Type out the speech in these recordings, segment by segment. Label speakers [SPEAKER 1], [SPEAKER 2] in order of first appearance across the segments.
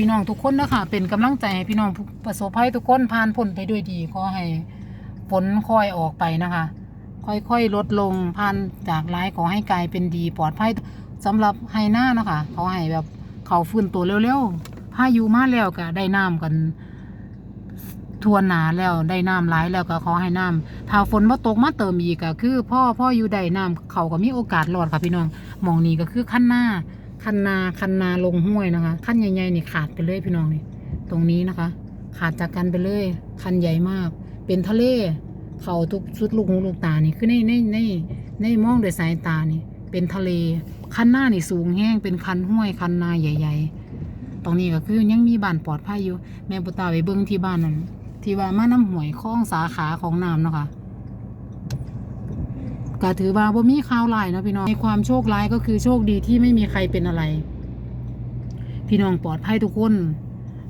[SPEAKER 1] พี่น้องทุกคนนะคะเป็นกำลังใจให้พี่น้องประสบภัยทุกคนผ่านพ้นไปด้วยดีขอให้ฝนค่อยออกไปนะคะ ค่อยๆลดลงผ่านจากร้ายขอให้กลายเป็นดีปลอดภัยสำหรับไฮหน้านะคะเขอให้แบบเขาฟื้นตัวเร็วๆพายุมาแล้วก็ได้น้ำกันทวนหนาแล้วได้น้ำหลายแล้วก็ขอให้น้ำถ้าฝนมาตกมาเติมอีกก็คือ พ่อพ่ออยู่ได้น้ำเขาก็มีโอกาสรอดค่ะพี่น้องมองนี้ก็คือขั้นหน้า คันนาคันนาลงห้วยนะคะขั้นใหญ่ๆนี่ขาดไปเลยพี่น้องนี่ตรงนี้นะคะ ขาดจากกันไปเลยคันใหญ่มาก เป็นทะเลเขาทุกชุดลูกหูลูกตานี่คือในในในในมองด้วยสายตานี่ เป็นทะเลคันหน้านี่สูงแห้งเป็นคันห้วยคันนาใหญ่ ๆ ตรงนี้ก็คือยังมีบ้านปลอดภัยอยู่แม่ปุตตาไปเบิ้งที่บ้านนั้นที่ว่ามาน้ำหวยคล้องสาขาของน้ำเนาะค่ะ ก็ถือว่าบ่มีข่าวร้ายเนาะพี่น้องในความโชคร้ายก็คือโชคดีที่ไม่มีใครเป็นอะไร พี่น้องปลอดภัยทุกคน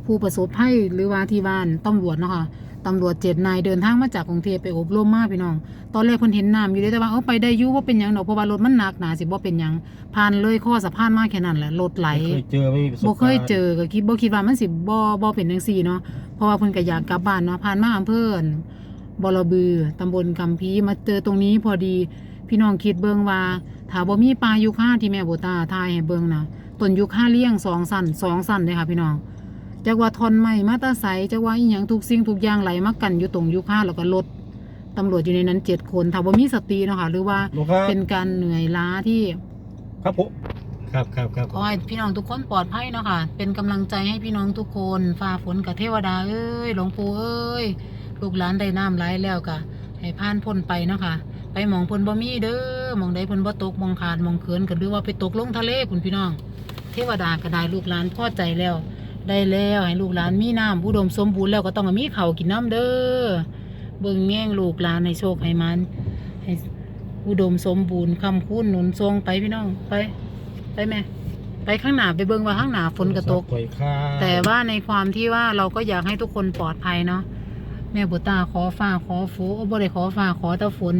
[SPEAKER 1] ผู้ประสบภัยหรือว่าที่บ้านตำรวจเนาะค่ะตำรวจเจ็ดนายเดินทางมาจากกรุงเทพไปอบรมมาพี่น้อง ตอนแรกเพิ่นเห็นน้ำอยู่เด้แต่ว่าเออไปได้อยู่ว่าเป็นหยังดอกเพราะว่ารถมันหนักหนาสิบ่เป็นหยังผ่านเลยข้อสะพานมาแค่นั้นแหละรถไหล
[SPEAKER 2] ไม่เคยเจอไม่มีประสบ
[SPEAKER 1] บ่
[SPEAKER 2] การณ์
[SPEAKER 1] เคยเจอก็คิดบ่คิดว่ามันสิบ่บ่เป็นจังซี่เนาะเพราะว่าเพิ่นก็อยากกลับบ้านเนาะผ่านมาอำเภออั่นบลบือตำบลกำพีมาเจอตรงนี้พอดี พี่น้องคิดเบิ่งว่าถ้าบ่มีปลายูคาที่แม่โบตาทายให้เบิ่งนะต้นยูคาเลี้ยงสองสั้นสองสั้นเลยค่ะพี่น้องจักว่าทอนไม้มาแตาไสจักว่าอีหยังทุกสิ่งทุกอย่างไหลมากันอยู่ตรงยูคาแล้วก็รถตำรวจอยู่ในนั้นเจ็ดคนถ้าบ่มีสติเนาะค่ะหรือว่า
[SPEAKER 2] ลูกค้า
[SPEAKER 1] เป็นการเหนื่อยล้าที่
[SPEAKER 2] ครับผมครับครับครับ
[SPEAKER 1] ขอให้พี่น้องทุกคนปลอดภัยเนาะค่ะ เป็นกำลังใจให้พี่น้องทุกคนฝ่าฝนกับเทวดาเอ้ย หลวงปู่เอ้ย ลูกหลานได้น้ำไหลแล้วกะให้ผ่านพ้นไปเนาะค่ะ ไปหมองเพ้นบ่มีเด้อหมองใดเพ้นบ่ตกหมองขาดหมองเขินก็หรือว่าไปตกลงทะเลคุณพี่น้อง เทวดาก็ได้ลูกหลานพอใจแล้ว ได้แล้วให้ลูกหลานมีน้ำอุดมสมบูรณ์แล้วก็ต้องมีข้าวกินน้ำเด้อเบิ่งแง่งลูกหลานให้โชคให้มันให้อุดมสมบูรณ์คำคูณหนุนทรงไปพี่น้องไป ไปแม่ไปข้างหน้าไปเบิ่งว่าข้างหน้าฝนกระตก
[SPEAKER 2] ข่อยค่า
[SPEAKER 1] แต่ว่าในความที่ว่าเราก็อยากให้ทุกคนปลอดภัยเนาะแม่บุตาขอฟ้าขอฝนโอ้บ่ได้ขอฟ้าขอแต่ฝน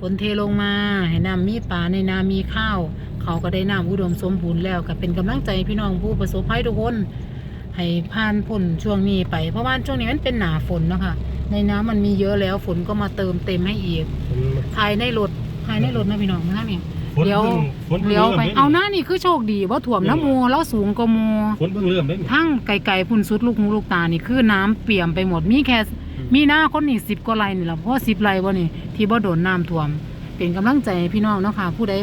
[SPEAKER 1] ฝนเทลงมาให้น้ำมีป่าในนามีข้าว เขาก็ได้น้ำอุดมสมบูรณ์แล้วก็เป็นกำลังใจให้พี่น้องผู้ประสบภัยทุกคน ให้ผ่านพ้นช่วงนี้ไป เพราะว่าช่วงนี้มันเป็นหนาฝนเนาะค่ะในน้ำมันมีเยอะแล้วฝนก็มาเติมเต็มให้อีกภายในรถภายในรถนะพี่น้องนะนี่
[SPEAKER 2] ฝน
[SPEAKER 1] เดี๋ยว
[SPEAKER 2] เพิ่งฝนเพิ่ง
[SPEAKER 1] เลี้ยวไป
[SPEAKER 2] ริ่ม
[SPEAKER 1] เอาหน้านี่คือโชคดีว่าถ่วมน้ำมูแล้วสูงกว่ามู
[SPEAKER 2] ฝนเพิ่งเริ่มได้
[SPEAKER 1] ทั้งไกลๆพุ่นสุดลูกหูลูกตานี่คือน้ำเปี่ยมไปหมดมีแค่ มีหน้าคนนี่สิบกว่าไร่นี่แหละเพราะสิบไร่บ่นี่ ที่บ่โดนน้ำท่วม เป็นกำลังใจให้พี่น้องเนาะค่ะ ผู้ใด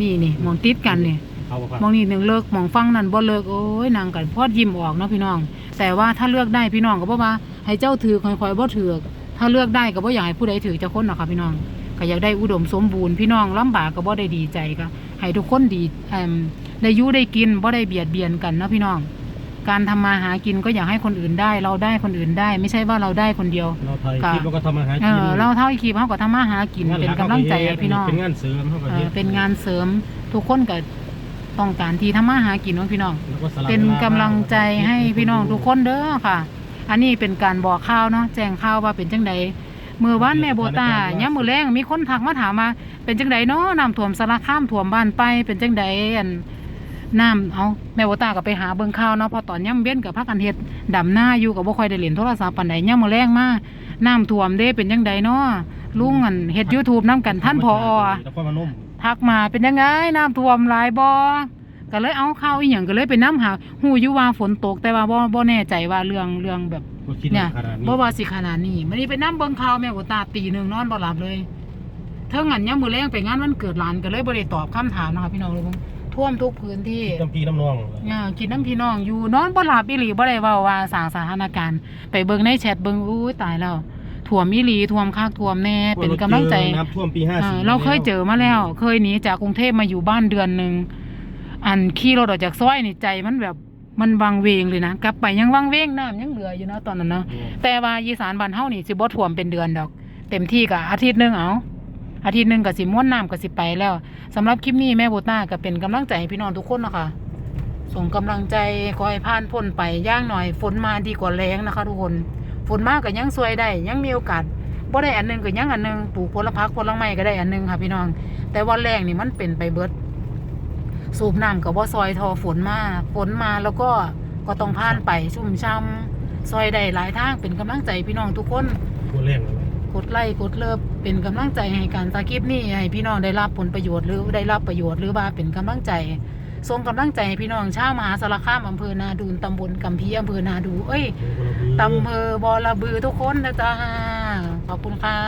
[SPEAKER 1] นี่นี่หมองติดกันนี่
[SPEAKER 2] เอาบ่ครับ
[SPEAKER 1] หมองนี่หนึ่งเลิกหมองฟังนั่นบ่เลิกโอ้ยนางกันพอดยิ้มออกเนาะพี่น้อง แต่ว่าถ้าเลือกได้พี่น้องก็บ่ว่า ให้เจ้าถือค่อยๆบ่ถือกถ้าเลือกได้ก็บ่อยากให้ผู้ใดถือจะคนหรอกค่ะพี่น้องก็อยากได้อุดมสมบูรณ์พี่น้องลำบากก็บ่ได้ดีใจก็ให้ทุกคนดีเอิ่มได้อยู่ได้กินบ่ได้เบียดเบียนกันเนาะพี่น้อง การทำมาหากินก็อยากให้คนอื่นได้ เราได้คนอื่นได้ ไม่ใช่ว่าเราได้คนเดียว
[SPEAKER 2] เราถ่ายคลิปแล้วก็ทำอาหาร
[SPEAKER 1] เอ
[SPEAKER 2] กิน
[SPEAKER 1] อเราเท่าอีกคีเขาก็ทำมาหากินเป็นกำลังใจให้พี่น้อง
[SPEAKER 2] เป็นงานเสริมเท่ากับ
[SPEAKER 1] เออเป็นงานเสริมทุกคนก็ต้องการที่ทำมาหากินของพี่น้องเป็นกำลังใจให้พี่น้องทุกคนเด้อค่ะ อันนี้เป็นการบอกข่าวเนาะแจ้งข่าวว่าเป็นจังใดเมื่อวานแม่โบตาย่ามมือแรงมีคนทักมาถามมาเป็นจังใดเนาะน้ำท่วมสารคามท่วมบ้านไปเป็นจังใดอัน น้ำเอาแม่โบตาก็ไปหาเบิ่งข่าวเนาะเพอตอนย่ำเว้นกับพักกันเฮ็ดดำหน้าอยู่กับบ่ค่อยได้เล่นโทรศัพท์ปานใดย่ามมือแรงมาน้ำท่วมเด้เป็นจังใดเนาะลุงอันเฮ็ด YouTube นํกันท่านพอ
[SPEAKER 2] นครพนม
[SPEAKER 1] ทักมาเป็นยังไงน้ำท่วมหลายบ่ก็เลยเอาข่าวอีหยังก็เลยไปน้ำหาหูอยู่ว่าฝนตกแต่ว่าบ่บ่แน่ใจว่าเรื่องเรื่องแบบ
[SPEAKER 2] บ่คิด
[SPEAKER 1] เนี่ย
[SPEAKER 2] ว่าขนาดนี้
[SPEAKER 1] บ่ว่าสิขนาดนี้มันนี่ไปน้ำเบิ่งข่าวแม่กูตาตีหนึ่งนอนบ่หลับเลยเท่างั้นยามมื้อแลงไปงานวันเกิดหลานก็เลยบ่ได้ตอบคำถามนะคะพี่น้องเลย ท่วมทุกพื้นที่
[SPEAKER 2] น้ำพีน้ำนอง
[SPEAKER 1] เนี่ยกินน้ำพี่น้องอยู่นอนบ่หลับอีหลีบ่ได้เว้าว่าสร้างสถานการณ์ ไปเบิ่งในแชทเบิ่งอู้ยตายแล้วท่วมอีหลีท่วมคักท่วมแน่เป็นกำลังใจ
[SPEAKER 2] น้ำท่วมปี
[SPEAKER 1] อ่า
[SPEAKER 2] 54
[SPEAKER 1] เราเคยเจอมาแล้ว เคยหนีจากกรุงเทพมาอยู่บ้านเดือนหนึ่งอันขี่รถออกจากซอยนี่ใจมันแบบมันวังเวงเลยนะกลับไปยังวังเวงน้ำยังเหลืออยู่นะตอนนั้นเนาะแต่ว่าอีสานบ้านเฮานี่สิบ่ท่วมเป็นเดือนดอก เต็มที่ก็อาทิตย์หนึงเอา อาทิตย์หนึ่งก็สิม้วนน้ำก็สิไปแล้วสำหรับคลิปนี้แม่โบต้าก็เป็นกำลังใจให้พี่น้องทุกคนนะคะส่งกำลังใจขอให้ผ่านพ้นไปย่างหน่อย ฝนมาดีกว่าแรงนะคะ ทุกคนฝนมากก็ยังสวยได้ยังมีโอกาสบ่ได้อันหนึงก็ยังอันหนึงปลูกผลพักผลไม้ก็ได้อันหนึงค่ะพี่น้อง แต่ว่าแรงนี่มันเป็นไปเบิด สูบน้ำกับว่าซอยทอฝนมาฝนมาแล้วก็ก็ต้องผ่านไปชุ่มช่ำซอยได้หลายทางเป็นกำลังใจพี่น้องทุกคน
[SPEAKER 2] ตัวแรงเลย
[SPEAKER 1] กดไลค์กดเลิฟเป็นกำลังใจให้การตาคลิปนี้ให้พี่น้องได้รับผลประโยชน์หรือได้รับประโยชน์หรือว่าเป็นกำลังใจส่งกำลังใจให้พี่น้องชาวมหาสารคามอำเภอนาดูนตำบลกำพีอำเภอนาดู เอ้ย
[SPEAKER 2] ตำ
[SPEAKER 1] ตำเภอบอระบือทุกคนนะจ๊ะขอบคุณค่ะ